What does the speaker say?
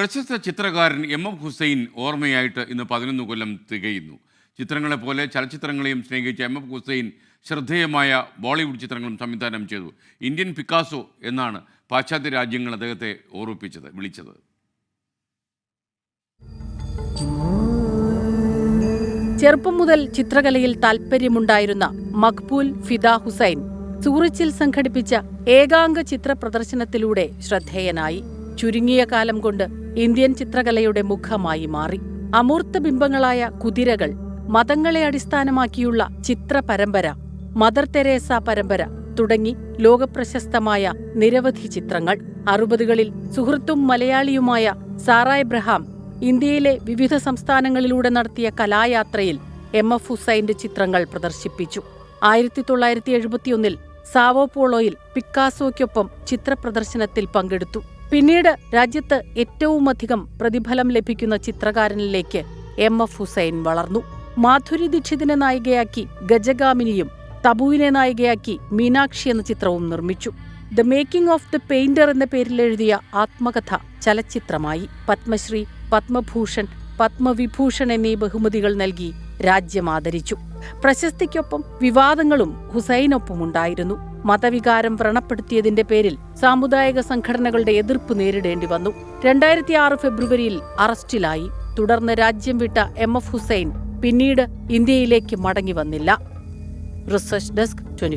പ്രശസ്ത ചിത്രകാരൻ M M Hussain ഓർമ്മയായിട്ട് ഇന്ന് പതിനൊന്ന് കൊല്ലം തികയുന്നു. ചിത്രങ്ങളെപ്പോലെ ചലച്ചിത്രങ്ങളെയും സ്നേഹിച്ച എം എം ഹുസൈൻ ശ്രദ്ധേയമായ ബോളിവുഡ് ചിത്രങ്ങളും സംവിധാനം ചെയ്തു. ഇന്ത്യൻ പിക്കാസോ എന്നാണ് പാശ്ചാത്യ രാജ്യങ്ങൾ അദ്ദേഹത്തെ ഓർമ്മിപ്പിച്ചത് വിളിച്ചത്. ചെറുപ്പം മുതൽ ചിത്രകലയിൽ താൽപ്പര്യമുണ്ടായിരുന്ന മഖ്ബൂൽ ഫിദ ഹുസൈൻ സൂറിച്ചിൽ സംഘടിപ്പിച്ച ഏകാംഗ ചിത്ര പ്രദർശനത്തിലൂടെ ശ്രദ്ധേയനായി. ചുരുങ്ങിയ കാലം കൊണ്ട് ഇന്ത്യൻ ചിത്രകലയുടെ മുഖമായി മാറി. അമൂർത്ത ബിംബങ്ങളായ കുതിരകൾ മതങ്ങളെ അടിസ്ഥാനമാക്കിയുള്ള ചിത്ര പരമ്പര മദർ തെരേസ പരമ്പര തുടങ്ങി ലോകപ്രശസ്തമായ നിരവധി ചിത്രങ്ങൾ. അറുപതുകളിൽ സുഹൃത്തും മലയാളിയുമായ സാറ എബ്രഹാം ഇന്ത്യയിലെ വിവിധ സംസ്ഥാനങ്ങളിലൂടെ നടത്തിയ കലായാത്രയിൽ എം എഫ് ഹുസൈന്റെ ചിത്രങ്ങൾ പ്രദർശിപ്പിച്ചു. ആയിരത്തി തൊള്ളായിരത്തി എഴുപത്തിയൊന്നിൽ സാവോ പോളോയിൽ പിക്കാസോയ്ക്കൊപ്പം ചിത്രപ്രദർശനത്തിൽ പങ്കെടുത്തു. പിന്നീട് രാജ്യത്ത് ഏറ്റവുമധികം പ്രതിഫലം ലഭിക്കുന്ന ചിത്രകാരനിലേക്ക് എം എഫ് ഹുസൈൻ വളർന്നു. മാധുരി ദീക്ഷിതിനെ നായികയാക്കി ഗജഗാമിനിയും തബുവിനെ നായികയാക്കി മീനാക്ഷി എന്ന ചിത്രവും നിർമ്മിച്ചു. The making of the painter എന്ന പേരിൽ എഴുതിയ ആത്മകഥ ചലച്ചിത്രമായി. പത്മശ്രീ പത്മഭൂഷൺ പത്മവിഭൂഷൺ എന്നീ ബഹുമതികൾ നൽകി രാജ്യം ആദരിച്ചു. പ്രശസ്തിക്കൊപ്പം വിവാദങ്ങളും ഹുസൈനൊപ്പമുണ്ടായിരുന്നു. മതവികാരം വ്രണപ്പെടുത്തിയതിന്റെ പേരിൽ സാമുദായിക സംഘടനകളുടെ എതിർപ്പ് നേരിടേണ്ടി വന്നു. രണ്ടായിരത്തി ആറ് ഫെബ്രുവരിയിൽ അറസ്റ്റിലായി. തുടർന്ന് രാജ്യം വിട്ട എം എഫ് ഹുസൈൻ പിന്നീട് ഇന്ത്യയിലേക്ക് മടങ്ങി വന്നില്ല. Research desk twenty